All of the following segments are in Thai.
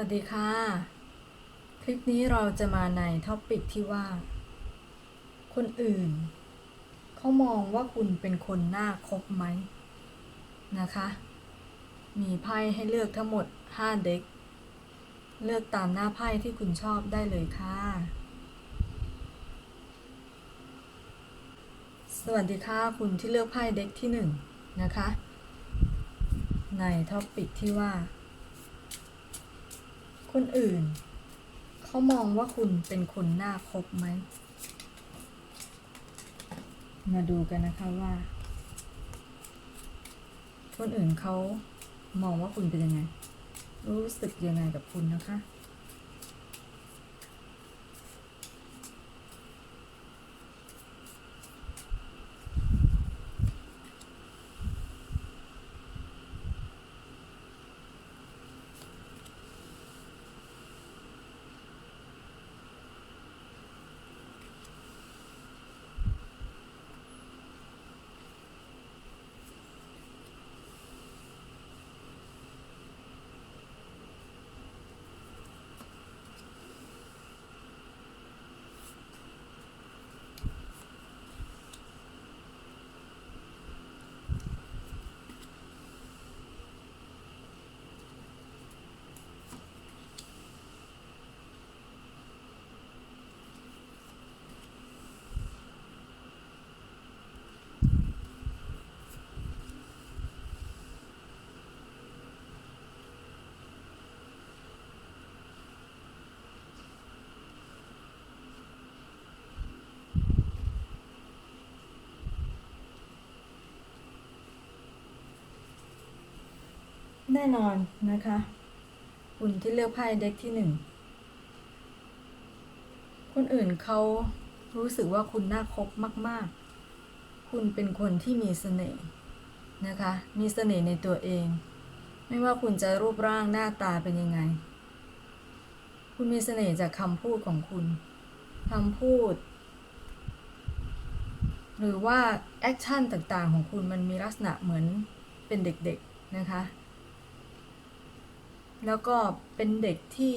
วัสดีค่ะ คลิปนี้เราจะมาในท็อปิกที่ว่า คนอื่น เขามองว่าคุณเป็นคนน่าคบไหมนะคะ มีไพ่ให้เลือกทั้งหมด 5 เด็ก เลือกตามหน้าไพ่ที่คุณชอบได้เลยค่ะ สวัสดีค่ะคุณที่เลือกไพ่เด็กที่หนึ่งนะคะ ในท็อปิกที่ว่า คนอื่น เขามองว่าคุณเป็นคนน่าคบไหม มาดูกันนะคะว่า คนอื่นเขามองว่าคุณเป็นยังไง รู้สึกยังไงกับคุณนะคะ แน่นอนนะคะ คุณที่เลือกไพ่เด็กที่หนึ่งคนอื่นเขารู้สึกว่าคุณน่าคบมาก ๆ คุณเป็นคนที่มีเสน่ห์นะคะ มีเสน่ห์ในตัวเอง ไม่ว่าคุณจะรูปร่างหน้าตาเป็นยังไง คุณมีเสน่ห์จากคำพูดของคุณคำพูด หรือว่าแอคชั่นต่าง ๆ ของคุณมันมีลักษณะเหมือนเป็นเด็ก ๆ นะคะ แล้วก็เป็นเด็กที่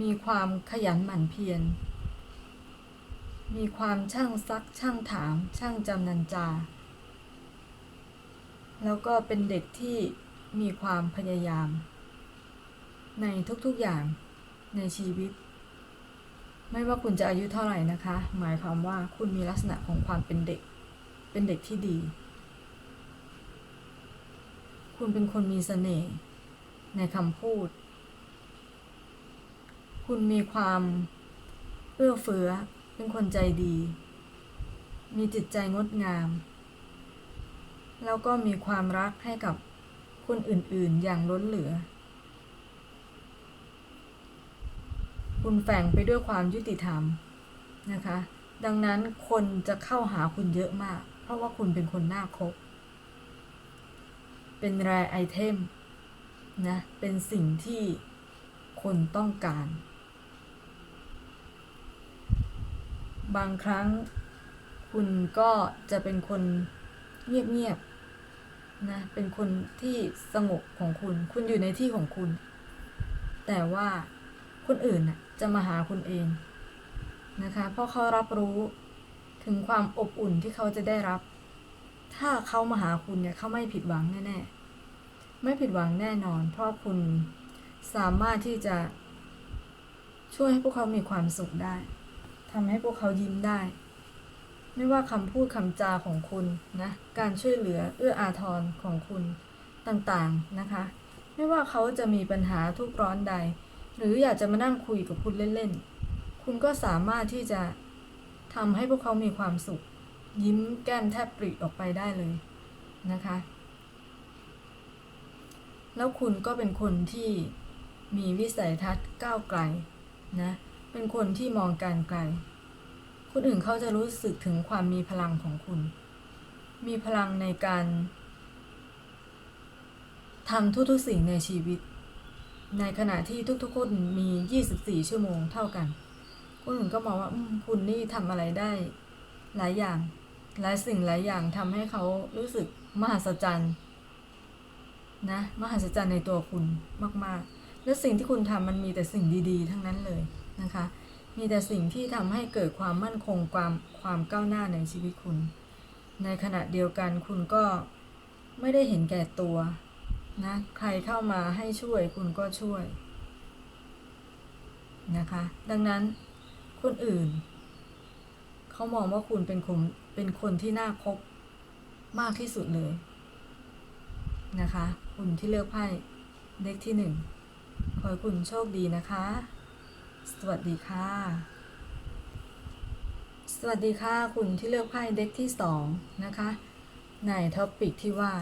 มีความขยันหมั่นเพียร มีความช่างซัก ช่างถาม ช่างจำนันจา แล้วก็เป็นเด็กที่มีความพยายาม ในทุกๆอย่างในชีวิต ไม่ว่าคุณจะอายุเท่าไหร่นะคะ หมายความว่าคุณมีลักษณะของความเป็นเด็ก เป็นเด็กที่ดี คุณเป็นคนมีเสน่ห์ ในคำพูด คุณมีความเอื้อเฟื้อ เป็นคนใจดี มีจิตใจงดงาม แล้วก็มีความรักให้กับคนอื่นๆอย่างล้นเหลือ คุณแฝงไปด้วยความยุติธรรมนะคะ ดังนั้นคนจะเข้าหาคุณเยอะมาก เพราะว่าคุณเป็นคนน่าคบ เป็นแรไอเทม นะเป็นสิ่งที่คนต้องการ บางครั้งคุณก็จะเป็นคนเงียบๆนะเป็นคนที่สงบของคุณ คุณอยู่ในที่ของคุณ แต่ว่าคนอื่นน่ะจะมาหาคุณเองนะคะ เพราะเขารับรู้ถึงความอบอุ่นที่เขาจะได้รับ ถ้าเขามาหาคุณเนี่ยเขาไม่ผิดหวังแน่ๆ ไม่ผิดหวังแน่นอน เพราะคุณสามารถที่จะช่วยให้พวกเขามีความสุขได้ทำให้พวกเขายิ้มได้ ไม่ว่าคำพูดคำจาของคุณนะ การช่วยเหลือเอื้ออาทรของคุณต่างๆนะคะ ไม่ว่าเขาจะมีปัญหาทุกข์ร้อนใด หรืออยากจะมานั่งคุยกับคุณเล่นๆ คุณก็สามารถที่จะทำให้พวกเขามีความสุข ยิ้มแก้มแทบปริออกไปได้เลยนะคะ แล้วคุณก็เป็นคนที่มีวิสัยทัศน์ก้าวไกลนะ เป็นคนที่มองการไกล คนอื่นเขาจะรู้สึกถึงความมีพลังของคุณ มีพลังในการทำทุกๆสิ่งในชีวิต ในขณะที่ทุกๆคนมี 24 ชั่วโมงเท่ากัน คนอื่นก็มองว่าอมคุณนี่ทำอะไรได้ หลายอย่าง หลายสิ่งหลายอย่างทำให้เขารู้สึกมหัศจรรย์ นะมหัศจรรย์ในตัวคุณมากๆ และสิ่งที่คุณทำมันมีแต่สิ่งดีๆ ทั้งนั้นเลยนะคะ มีแต่สิ่งที่ทำให้เกิดความมั่นคงความความก้าวหน้าในชีวิตคุณ ในขณะเดียวกันคุณก็ไม่ได้เห็นแก่ตัวนะใครเข้ามาให้ช่วยคุณก็ช่วยนะคะ ดังนั้นคนอื่น เขามองว่าคุณเป็นคนเป็นคนที่น่าคบมากที่สุดเลยนะคะ คุณที่เลือกไพ่เด็กที่หนึ่งขอให้คุณโชคดีนะคะ สวัสดีค่ะ สวัสดีค่ะคุณที่เลือกไพ่เด็กที่สองนะคะ ในท็อปิกที่ว่า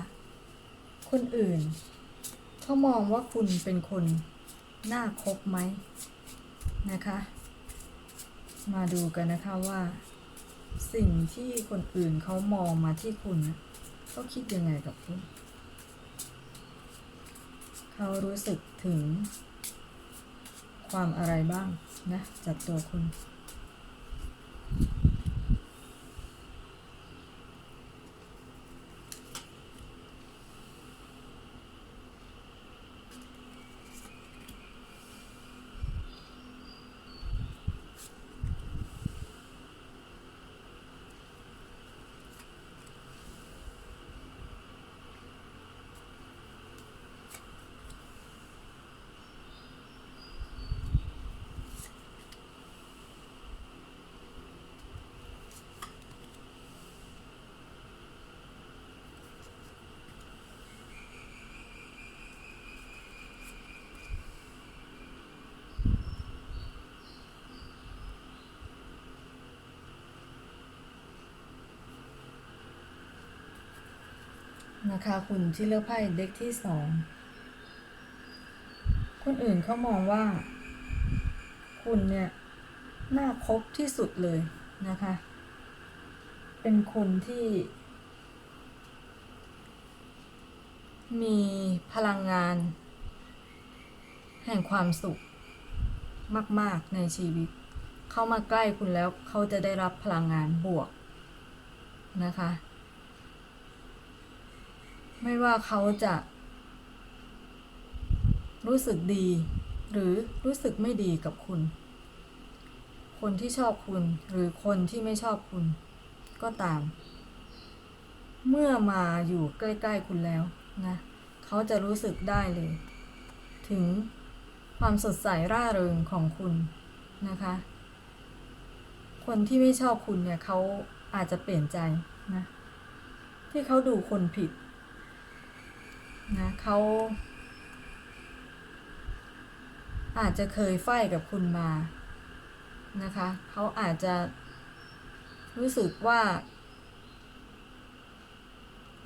คนอื่นเขามองว่าคุณเป็นคนน่าคบไหมนะคะ มาดูกันนะคะว่า สิ่งที่คนอื่นเขามองมาที่คุณเขาคิดยังไงกับคุณ เขารู้สึกถึงความอะไรบ้างนะจากตัวคุณ นะคะคุณที่เลือกไพ่เด็กที่สองคนอื่นเขามองว่า คุณเนี่ยน่าคบที่สุดเลยนะคะ เป็นคนที่ มีพลังงาน แห่งความสุข มาก ๆ ในชีวิต เข้ามาใกล้คุณแล้วเขาจะได้รับพลังงานบวกนะคะ ไม่ว่าเขาจะ รู้สึกดี หรือรู้สึกไม่ดีกับคุณ คนที่ชอบคุณหรือคนที่ไม่ชอบคุณ ก็ตาม เมื่อมาอยู่ใกล้ๆคุณแล้วนะเขาจะรู้สึกได้เลย ถึงความสดใสร่าเริงของคุณนะคะ คนที่ไม่ชอบคุณเนี่ยเขาอาจจะเปลี่ยนใจนะที่เขาดูคนผิด นะเขาอาจจะเคยไฟกับคุณมานะคะเขาอาจจะรู้สึกว่า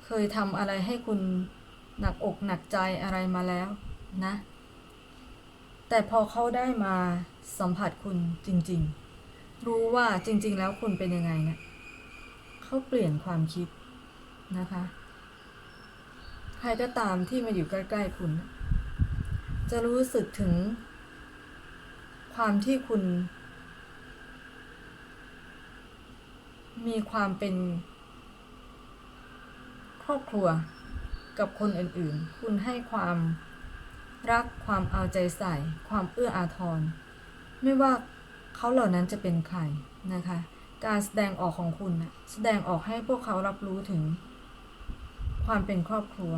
เคยทำอะไรให้คุณหนักอกหนักใจอะไรมาแล้วนะ แต่พอเขาได้มาสัมผัสคุณจริง ๆ รู้ว่าจริง ๆ แล้วคุณเป็นยังไงเนะี่ยเขาเปลี่ยนความคิดนะคะ ใครก็ตามที่มาอยู่ใกล้ๆคุณ จะรู้สึกถึง ความที่คุณ มีความเป็น ครอบครัวกับคนอื่นๆ คุณให้ความรักความเอาใจใส่ ความเอื้ออาทร ไม่ว่าเขาเหล่านั้นจะเป็นใครนะคะ การแสดงออกของคุณนะแสดงออกให้พวกเขารับรู้ถึง ความเป็นครอบครัว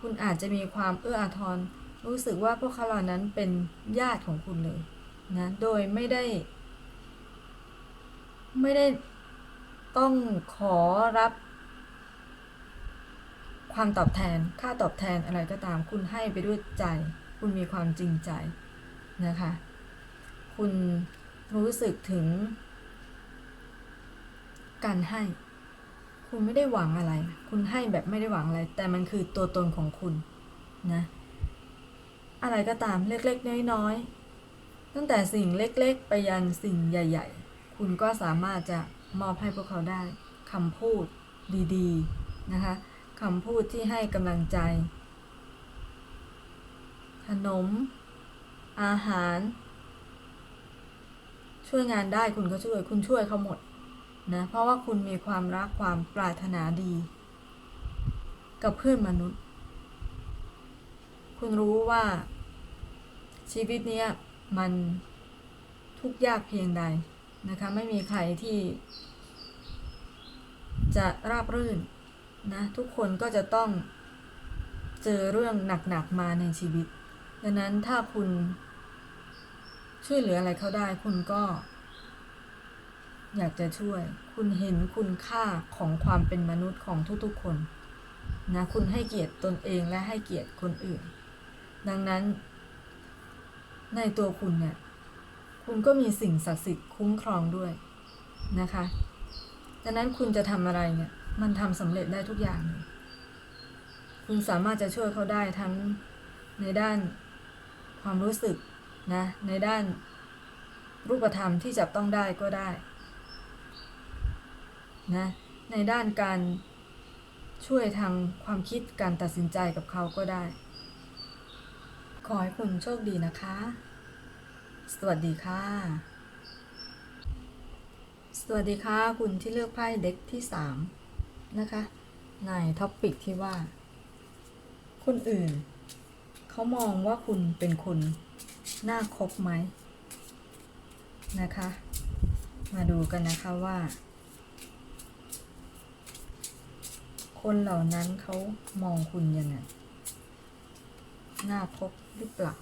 คุณอาจจะมีความเอื้ออาทร รู้สึกว่าพวกเขาเหล่านั้นเป็นญาติของคุณเลยนะโดยไม่ได้ ไม่ได้ต้องขอรับความตอบแทน ค่าตอบแทนอะไรก็ตาม คุณให้ไปด้วยใจ คุณมีความจริงใจนะคะ คุณรู้สึกถึงการให้ คุณไม่ได้หวังอะไร คุณให้แบบไม่ได้หวังอะไร แต่มันคือตัวตนของคุณนะ อะไรก็ตามเล็กๆน้อยๆ ตั้งแต่สิ่งเล็กๆ ไปยันสิ่งใหญ่ ๆ คุณก็สามารถจะมอบให้พวกเขาได้คำพูดดีๆนะคะคำพูดที่ให้กำลังใจ ขนม อาหาร ช่วยงานได้คุณก็ช่วย คุณช่วยเขาหมด นะเพราะว่าคุณมีความรักความปรารถนาดี กับเพื่อนมนุษย์ คุณรู้ว่า ชีวิตเนี้ยมันทุกยากเพียงใดนะคะไม่มีใครที่ จะราบรื่นนะทุกคนก็จะต้องเจอเรื่องหนักๆมาในชีวิต ดังนั้นถ้าคุณช่วยเหลืออะไรเขาได้คุณก็ อยากจะช่วย คุณเห็นคุณค่าของความเป็นมนุษย์ของทุกๆคน นะ คุณให้เกียรติตนเองและให้เกียรติคนอื่น ดังนั้น ในตัวคุณเนี่ย คุณก็มีสิ่งศักดิ์สิทธิ์คุ้มครองด้วยนะคะ ดังนั้นคุณจะทำอะไรเนี่ย มันทำสำเร็จได้ทุกอย่างเลยคุณสามารถจะช่วยเขาได้ทั้งในด้านความรู้สึกนะ ในด้านรูปธรรมที่จับต้องได้ก็ได้ นะในด้านการช่วยทางความคิดการตัดสินใจกับเขาก็ได้ ขอให้คุณโชคดีนะคะ สวัสดีค่ะ สวัสดีค่ะ คุณที่เลือกไพ่เด็กที่สามนะคะ ในท็อปปิกที่ว่า คนอื่น เขามองว่าคุณเป็นคนน่าคบไหมนะคะ มาดูกันนะคะว่า คนเหล่านั้นเขามองคุณยังไงน่าพบหรือเปล่า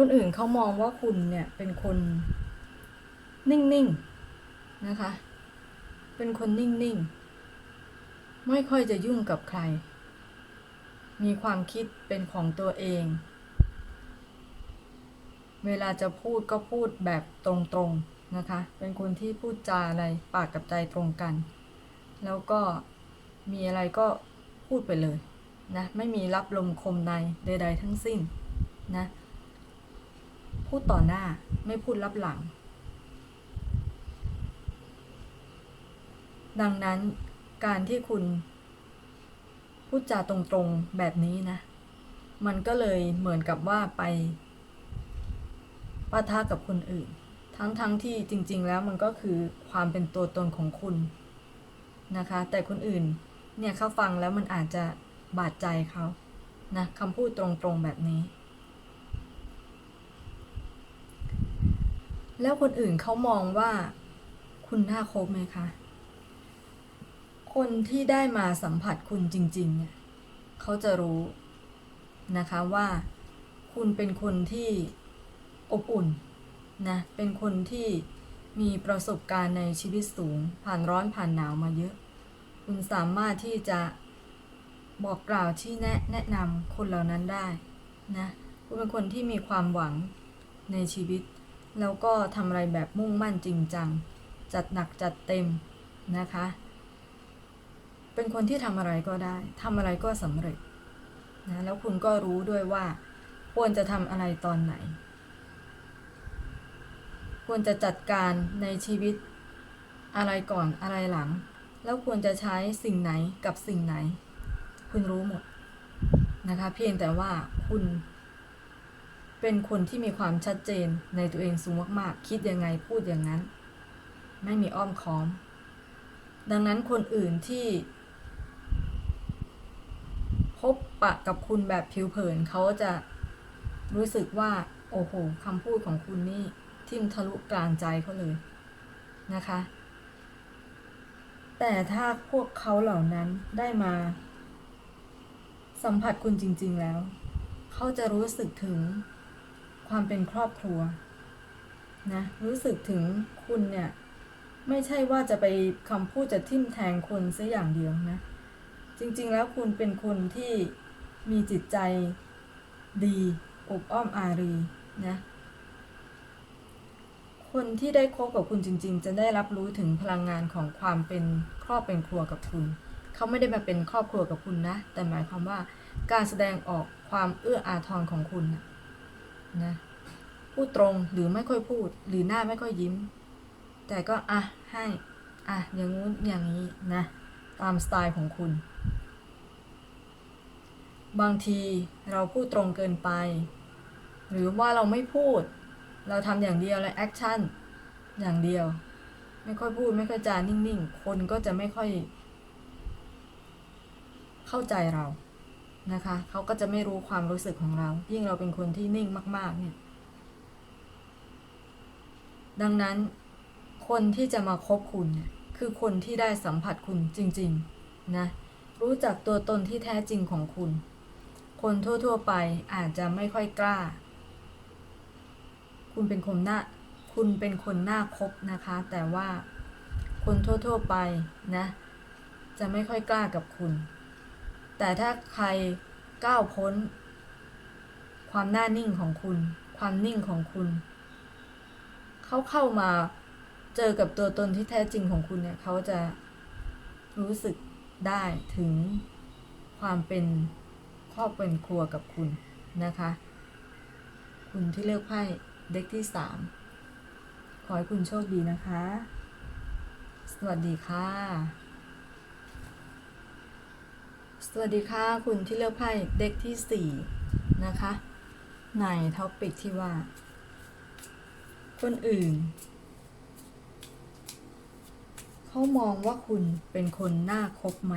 คนอื่นเขามองว่าคุณเนี่ยเป็นคนนิ่งๆนะคะ เป็นคนนิ่งๆ ไม่ค่อยจะยุ่งกับใคร มีความคิดเป็นของตัวเอง เวลาจะพูดก็พูดแบบตรงๆนะคะ เป็นคนที่พูดจาอะไรปากกับใจตรงกัน แล้วก็มีอะไรก็พูดไปเลยนะ ไม่มีรับลมคมในใด ๆ ทั้งสิ้นนะ พูดต่อหน้าไม่พูดรับหลัง ดังนั้นการที่คุณ พูดจาตรงๆแบบนี้นะ มันก็เลยเหมือนกับว่าไปปะทะกับคนอื่น ทั้งๆทที่จริง ๆ แล้วมันก็คือความเป็นตัวตนของคุณนะคะ แต่คนอื่นเนี่ยเขาฟังแล้วมันอาจจะบาดใจเขานะคำพูดตรงๆแบบนี้ แล้วคนอื่นเขามองว่าคุณน่าคบไหมคะ คนที่ได้มาสัมผัสคุณจริง ๆ เนี่ยเขาจะรู้นะคะว่าคุณเป็นคนที่อบอุ่นนะเป็นคนที่มีประสบการณ์ในชีวิตสูง ผ่านร้อนผ่านหนาวมาเยอะ คุณสามารถที่จะบอกกล่าวที่แนะแนะนำคนเหล่านั้นได้นะคุณเป็นคนที่มีความหวังในชีวิต แล้วก็ทำอะไรแบบมุ่งมั่นจริงจัง จัดหนักจัดเต็มนะคะ เป็นคนที่ทำอะไรก็ได้ทำอะไรก็สำเร็จนะแล้วคุณก็รู้ด้วยว่า ควรจะทำอะไรตอนไหน ควรจะจัดการในชีวิตอะไรก่อนอะไรหลัง แล้วควรจะใช้สิ่งไหนกับสิ่งไหน คุณรู้หมดนะคะ เพียงแต่ว่าคุณ เป็นคนที่มีความชัดเจนในตัวเองสูงมากๆ คิดยังไงพูดอย่างนั้น ไม่มีอ้อมค้อม ดังนั้นคนอื่นที่ พบปะกับคุณแบบผิวเผินเขาจะรู้สึกว่า โอ้โหคำพูดของคุณนี่ ทิ่มทะลุกลางใจเขาเลยนะคะ แต่ถ้าพวกเขาเหล่านั้นได้มา สัมผัสคุณจริง ๆแล้ว เขาจะรู้สึกถึง ความเป็นครอบครัวนะรู้สึกถึงคุณเนี่ยไม่ใช่ว่าจะไปคำพูดจะทิ่มแทงคนซะอย่างเดียวนะ จริงๆแล้วคุณเป็นคนที่มีจิตใจดีอบอ้อมอารีนะคนที่ได้คบกับคุณจริง ๆ จะได้รับรู้ถึงพลังงานของความเป็นครอบเป็นครัวกับคุณ เขาไม่ได้มาเป็นครอบครัวกับคุณนะ แต่หมายความว่าการแสดงออกความเอื้ออาทรของคุณนะ นะพูดตรงหรือไม่ค่อยพูด หรือหน้าไม่ค่อยยิ้ม แต่ก็อะให้อะอย่างงู้นอย่างนี้นะตามสไตล์ของคุณ บางทีเราพูดตรงเกินไป หรือว่าเราไม่พูด เราทำอย่างเดียวเลยแอคชั่นอย่างเดียว ไม่ค่อยพูดไม่ค่อยจานิ่งๆ คนก็จะไม่ค่อยเข้าใจเรา นะคะเขาก็จะไม่รู้ความรู้สึกของเรา ยิ่งเราเป็นคนที่นิ่งมากๆเนี่ย ดังนั้น คนที่จะมาคบคุณเนี่ยคือคนที่ได้สัมผัสคุณจริงๆนะรู้จักตัวตนที่แท้จริงของคุณ คนทั่ว ๆ ไปอาจจะไม่ค่อยกล้า คุณเป็นคนหน้าคุณเป็นคนหน้าคบนะคะ แต่ว่าคนทั่ว ๆ ไปนะ จะไม่ค่อยกล้ากับคุณ แต่ถ้าใครก้าวพ้น ความหน้านิ่งของคุณ ความนิ่งของคุณ เขาเข้ามาเจอกับตัวตนที่แท้จริงของคุณเนี่ย เขาจะรู้สึกได้ถึงความเป็นครอบเป็นครัวกับคุณนะคะ คุณที่เลือกไพ่เด็กที่สามขอให้คุณโชคดีนะคะ สวัสดีค่ะ สวัสดีค่ะ คุณที่เลือกไพ่เด็กที่สี่นะคะ ในท็อปิกที่ว่า คนอื่น เขามองว่าคุณเป็นคนน่าคบไหม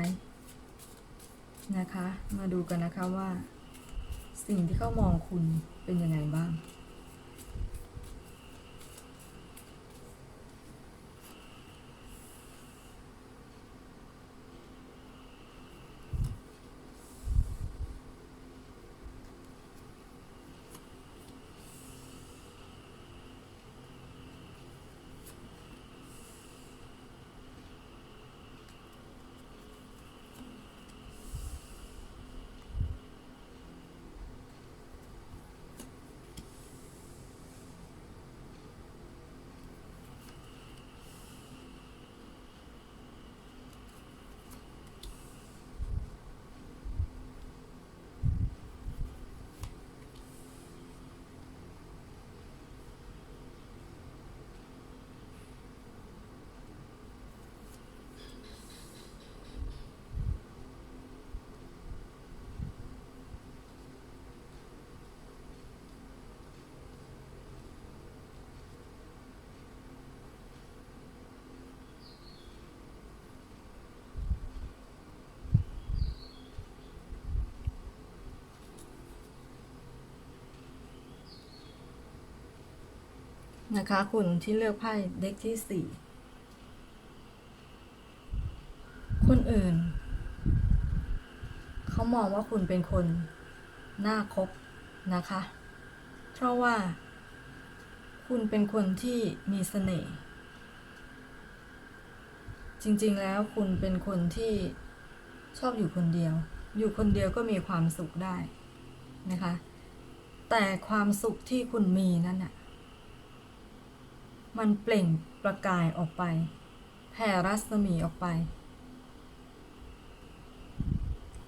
นะคะ มาดูกันนะคะว่า สิ่งที่เขามองคุณเป็นยังไงบ้าง นะคะคุณที่เลือกไพ่เด็กที่สี่คนอื่น เขามองว่าคุณเป็นคนน่าคบนะคะ เพราะว่า คุณเป็นคนที่มีเสน่ห์จริงๆแล้วคุณเป็นคนที่ชอบอยู่คนเดียว อยู่คนเดียวก็มีความสุขได้นะคะ แต่ความสุขที่คุณมีนั่นน่ะ มันเปล่งประกายออกไป แผ่รัศมีออกไป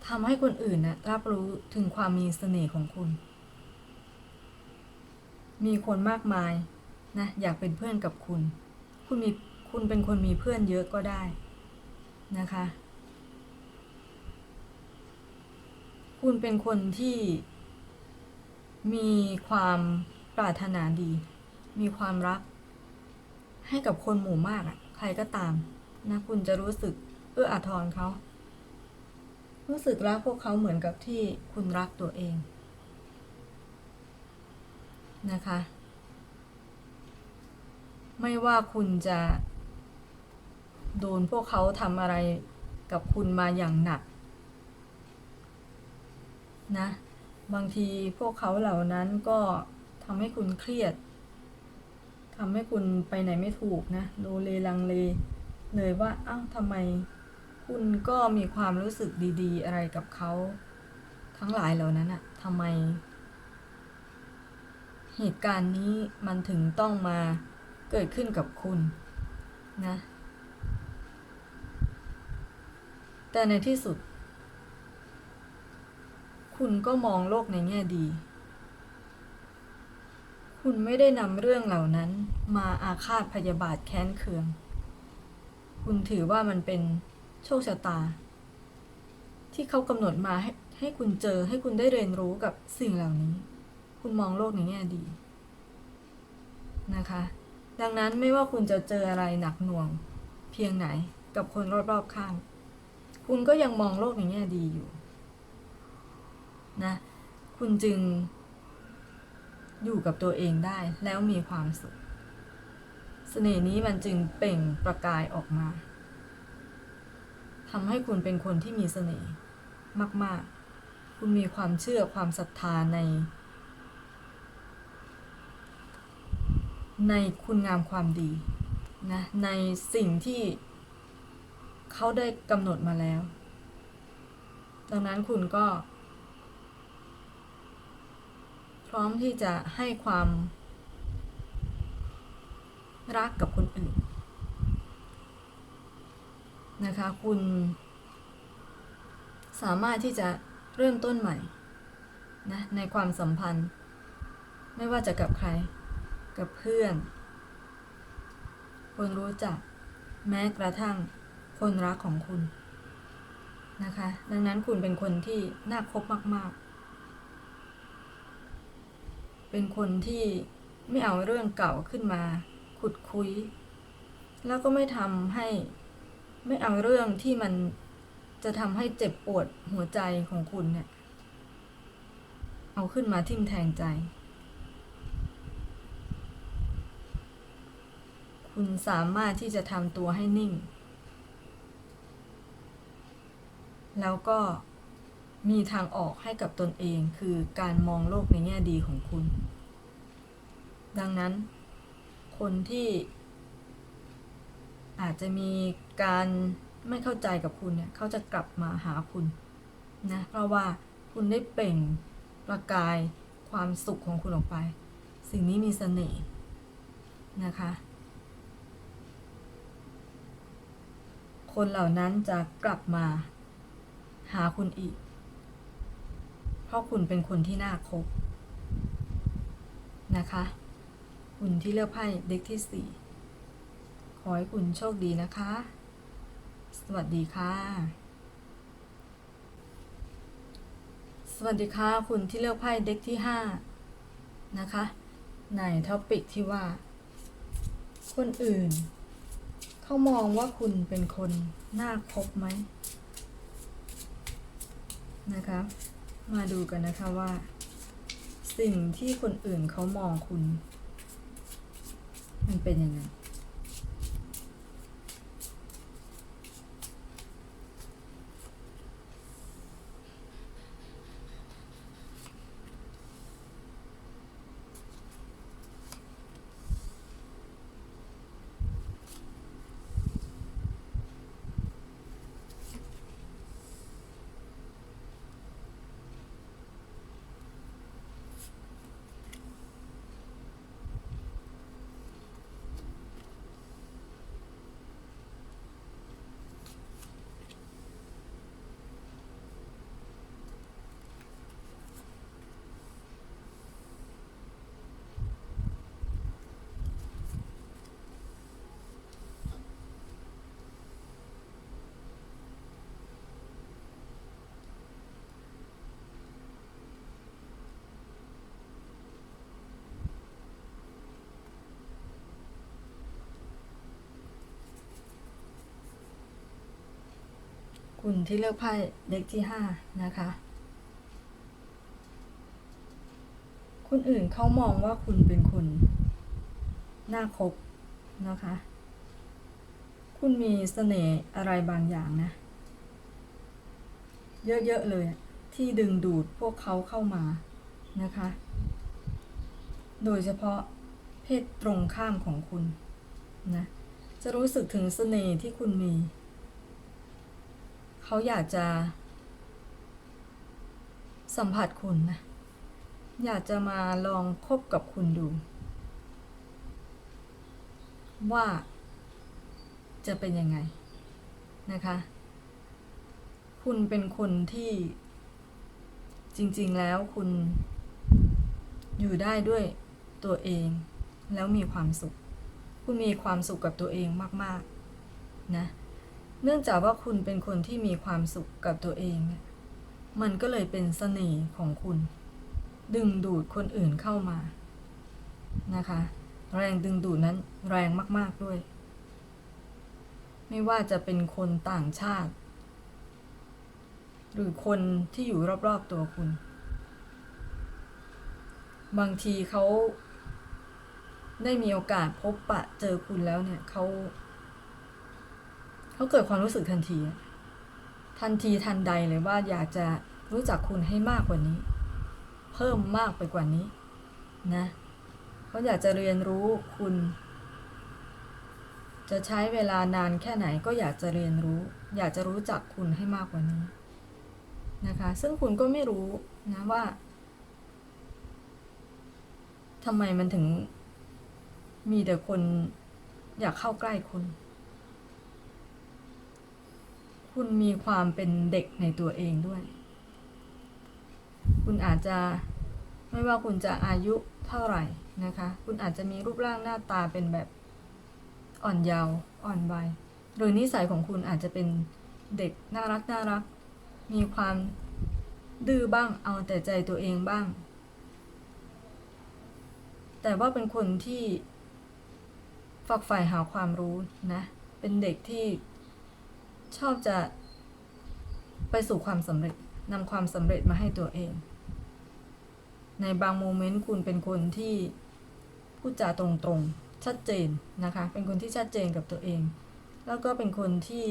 ทำให้คนอื่นนะรับรู้ถึงความมีเสน่ห์ของคุณ มีคนมากมายนะอยากเป็นเพื่อนกับคุณ คุณมีคุณเป็นคนมีเพื่อนเยอะก็ได้นะคะ คุณเป็นคนที่มีความปรารถนาดี มีความรัก ให้กับคนหมู่มากอะ่ะใครก็ตามนะคุณจะรู้สึกเอื้ออาทรเขา รู้สึกรักพวกเขาเหมือนกับที่คุณรักตัวเองนะคะ ไม่ว่าคุณจะโดนพวกเขาทำอะไรกับคุณมาอย่างหนักนะ บางทีพวกเขาเหล่านั้นก็ทำให้คุณเครียด ทำให้คุณไปไหนไม่ถูกนะโลเลลังเล เลยว่าอ้าวทำไม คุณก็มีความรู้สึกดี ๆ อะไรกับเขา ทั้งหลายเหล่านั้นอะทำไม เหตุการณ์นี้มันถึงต้องมาเกิดขึ้นกับคุณนะ แต่ในที่สุด คุณก็มองโลกในแง่ดี คุณไม่ได้นำเรื่องเหล่านั้นมาอาฆาตพยาบาทแค้นเคือง คุณถือว่ามันเป็นโชคชะตา ที่เขากำหนดมาให้ให้คุณเจอให้คุณได้เรียนรู้กับสิ่งเหล่านี้ คุณมองโลกในแง่ดีนะคะ ดังนั้นไม่ว่าคุณจะเจออะไรหนักหน่วง เพียงไหนกับคนรอบๆข้าง คุณก็ยังมองโลกในแง่ดีอยู่นะ คุณจึง อยู่กับตัวเองได้แล้วมีความสุข เสน่ห์นี้มันจึงเปล่งประกายออกมาทำให้คุณเป็นคนที่มีเสน่ห์มาก ๆ คุณมีความเชื่อความศรัทธาใน ในคุณงามความดีนะในสิ่งที่เขาได้กำหนดมาแล้ว ดังนั้นคุณก็ พ ร้อมที่จะให้ความรักกับคนอื่นนะคะ คุณ สามารถที่จะเริ่มต้นใหม่นะในความสัมพันธ์ ไม่ว่าจะกับใคร กับเพื่อน คนรู้จัก แม้กระทั่งคนรักของคุณนะคะ ดังนั้นคุณเป็นคนที่น่าคบมาก ๆ เป็นคนที่ไม่เอาเรื่องเก่าขึ้นมา ขุดคุย แล้วก็ไม่ทำให้ไม่เอาเรื่องที่มันจะทำให้เจ็บปวดหัวใจของคุณเนี่ย เอาขึ้นมาทิ่มแทงใจ คุณสามารถที่จะทำตัวให้นิ่ง แล้วก็ มีทางออกให้กับตนเองคือการมองโลกในแง่ดีของคุณ ดังนั้น คนที่ อาจจะมีการไม่เข้าใจกับคุณเนี่ยเขาจะกลับมาหาคุณนะเพราะว่าคุณได้เปล่งประกายความสุขของคุณออกไป สิ่งนี้มีเสน่ห์นะคะ คนเหล่านั้นจะกลับมาหาคุณอีก ราะคุณเป็นคนที่น่าคบนะคะ คุณที่เลือกไพ่เด็กที่สี่ขอให้คุณโชคดีนะคะ สวัสดีค่ะ สวัสดีค่ะ คุณที่เลือกไพ่เด็กที่ห้านะคะ ในท็อปิกที่ว่า คนอื่น เขามองว่าคุณเป็นคนน่าคบไหมนะคะ มาดูกันนะคะว่า สิ่งที่คนอื่นเขามองคุณ มันเป็นยังไง คุณที่เลือกไพ่เด็กที่ห้านะคะ คนอื่นเขามองว่าคุณเป็นคนน่าคบนะคะ คุณมีเสน่ห์อะไรบางอย่างนะ เยอะ ๆ เลยที่ดึงดูดพวกเขาเข้ามานะคะ โดยเฉพาะเพศตรงข้ามของคุณนะ จะรู้สึกถึงเสน่ห์ที่คุณมี เขาอยากจะ สัมผัสคุณนะ อยากจะมาลองคบกับคุณดู ว่าจะเป็นยังไงนะคะ คุณเป็นคนที่จริง ๆ แล้วคุณอยู่ได้ด้วยตัวเอง แล้วมีความสุข คุณมีความสุขกับตัวเองมาก ๆ นะ เนื่องจากว่าคุณเป็นคนที่มีความสุขกับตัวเอง มันก็เลยเป็นเสน่ห์ของคุณ ดึงดูดคนอื่นเข้ามา นะคะ แรงดึงดูดนั้นแรงมาก ๆด้วย ไม่ว่าจะเป็นคนต่างชาติ หรือคนที่อยู่รอบ ๆ ตัวคุณ บางทีเขาได้มีโอกาสพบปะเจอคุณแล้วเนี่ยเขา เขาเกิดความรู้สึกทันที ทันทีทันใดเลยว่าอยากจะรู้จักคุณให้มากกว่านี้ เพิ่มมากไปกว่านี้นะเขาอยากจะเรียนรู้คุณ จะใช้เวลานานแค่ไหนก็อยากจะเรียนรู้ อยากจะรู้จักคุณให้มากกว่านี้นะคะ ซึ่งคุณก็ไม่รู้นะว่าทำไมมันถึงมีแต่คนอยากเข้าใกล้คุณ คุณมีความเป็นเด็กในตัวเองด้วย คุณอาจจะไม่ว่าคุณจะอายุเท่าไหร่นะคะ คุณอาจจะมีรูปร่างหน้าตาเป็นแบบอ่อนเยาว์อ่อนวัยโดยนิสัยของคุณอาจจะเป็นเด็กน่ารักน่ารัก มีความดื้อบ้างเอาแต่ใจตัวเองบ้าง แต่ว่าเป็นคนที่ฝักใฝ่หาความรู้นะ เป็นเด็กที่ ชอบจะไปสู่ความสำเร็จนำความสำเร็จมาให้ตัวเอง ในบางโมเมนต์คุณเป็นคนที่พูดจาตรงๆ ชัดเจนนะคะ เป็นคนที่ชัดเจนกับตัวเอง แล้วก็เป็นคนที่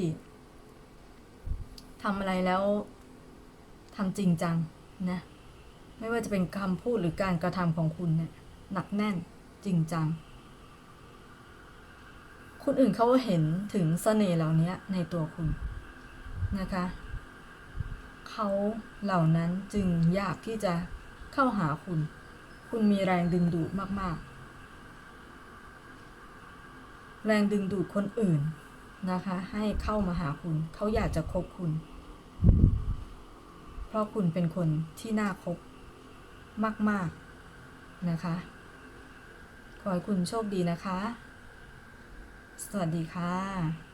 ทำอะไรแล้วทำจริงจังนะ ไม่ว่าจะเป็นคำพูดหรือการกระทำของคุณเนี่ยหนักแน่นจริงจัง คนอื่นเขาเห็นถึงเสน่ห์เหล่านี้ในตัวคุณนะคะเขาเหล่านั้นจึงอยากที่จะเข้าหาคุณ คุณมีแรงดึงดูดมากๆ แรงดึงดูดคนอื่นนะคะ ให้เข้ามาหาคุณ เขาอยากจะคบคุณ เพราะคุณเป็นคนที่น่าคบมาก ๆ นะคะ ขอให้คุณโชคดีนะคะ สวัสดีค่ะ